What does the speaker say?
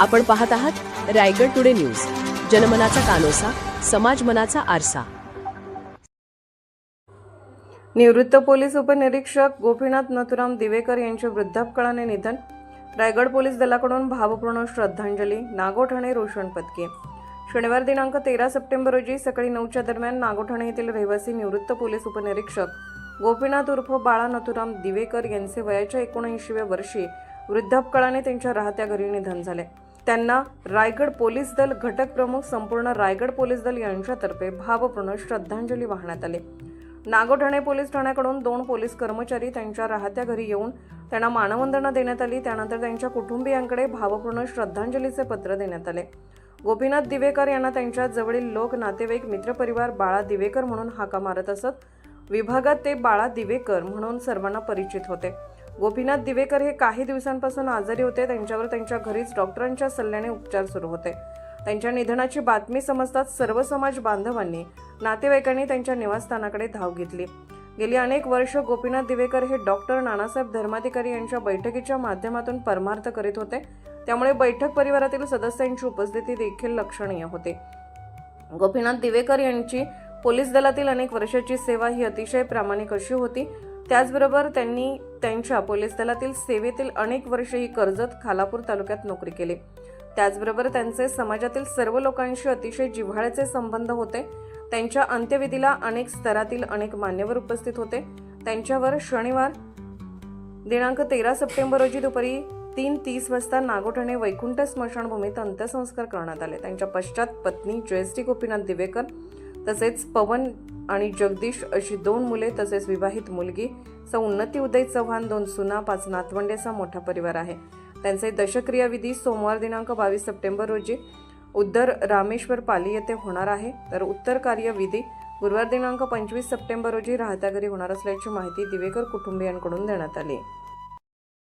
आपण पाहत आहात रायगड टुडे न्यूज. जनमनाचा कानोसा समाज मनाचा आरसा. निवृत्त पोलीस उपनिरीक्षक गोपीनाथ नथुराम दिवेकर यांचे वृद्धापकाळाने निधन. रायगड पोलीस दलाकडून भावपूर्ण श्रद्धांजली नागोठाणे रोशन पदके शनिवार दिनांक तेरा सप्टेंबर रोजी सकाळी नऊच्या दरम्यान नागोठाणे येथील रहिवासी निवृत्त पोलीस उपनिरीक्षक गोपीनाथ उर्फ बाळा नथुराम दिवेकर यांचे वयाच्या एकोणऐंशीव्या वर्षी वृद्धापकाळाने त्यांच्या राहत्या घरी निधन झाले. त्यांना रायगड पोलीस दल घटक प्रमुख संपूर्ण रायगड पोलीस दल यांच्यातर्फे भावपूर्ण श्रद्धांजली वाहण्यात आली. नागोठाणे पोलीस ठाण्याकडून दोन पोलीस कर्मचारी त्यांच्या राहत्या घरी येऊन त्यांना मानवंदना देण्यात आली. त्यानंतर त्यांच्या कुटुंबियांकडे भावपूर्ण श्रद्धांजलीचे पत्र देण्यात आले. गोपीनाथ दिवेकर यांना त्यांच्या जवळील लोक नातेवाईक मित्रपरिवार बाळा दिवेकर म्हणून हाका मारत असत. विभागात ते बाळा दिवेकर म्हणून सर्वांना परिचित होते. गोपीनाथ दिवेकर हे काही दिवसांपासून आजारी होते. त्यांच्यावर त्यांच्या घरीच डॉक्टरांच्या सल्ल्याने उपचार सुरू होते. त्यांच्या निधनाची बातमी समजताच सर्व समाज बांधवांनी नातेवाईकांनी त्यांच्या निवासस्थानाकडे धाव घेतली. गेली अनेक वर्ष गोपीनाथ दिवेकर हे डॉक्टर नानासाहेब धर्माधिकारी यांच्या बैठकीच्या माध्यमातून परमार्थ करीत होते. त्यामुळे बैठक परिवारातील सदस्यांची उपस्थिती देखील लक्षणीय होती. गोपीनाथ दिवेकर यांची पोलीस दलातील अनेक वर्षाची सेवा ही अतिशय प्रामाणिक अशी होती. त्याचबरोबर त्यांनी त्यांच्या पोलीस दलातील सेवेतील अनेक वर्षे ही कर्जत खालापूर तालुक्यात नोकरी केली. त्याचबरोबर त्यांचे समाजातील सर्व लोकांशी अतिशय जिव्हाळ्याचे संबंध होते. त्यांच्या अंत्यविधीला अनेक स्तरातील अनेक मान्यवर उपस्थित होते. त्यांच्यावर शनिवार दिनांक तेरा सप्टेंबर रोजी दुपारी तीन तीस वाजता नागोठणे वैकुंठ स्मशानभूमीत अंत्यसंस्कार करण्यात आले. त्यांच्या पश्चात पत्नी जयश्री गोपीनाथ दिवेकर तसेच पवन आणि जगदीश अशी दोन मुले तसेच विवाहित मुलगी स उन्नती उदय चव्हाण दोन सुना पाच नातवंडेचा मोठा परिवार आहे. त्यांचे दशक्रिया विधी सोमवार दिनांक बावीस सप्टेंबर रोजी उद्धर रामेश्वर पाली येथे होणार आहे. तर उत्तर कार्य विधी गुरुवार दिनांक पंचवीस सप्टेंबर रोजी राहत्या घरी होणार असल्याची माहिती दिवेकर कुटुंबियांकडून देण्यात आली.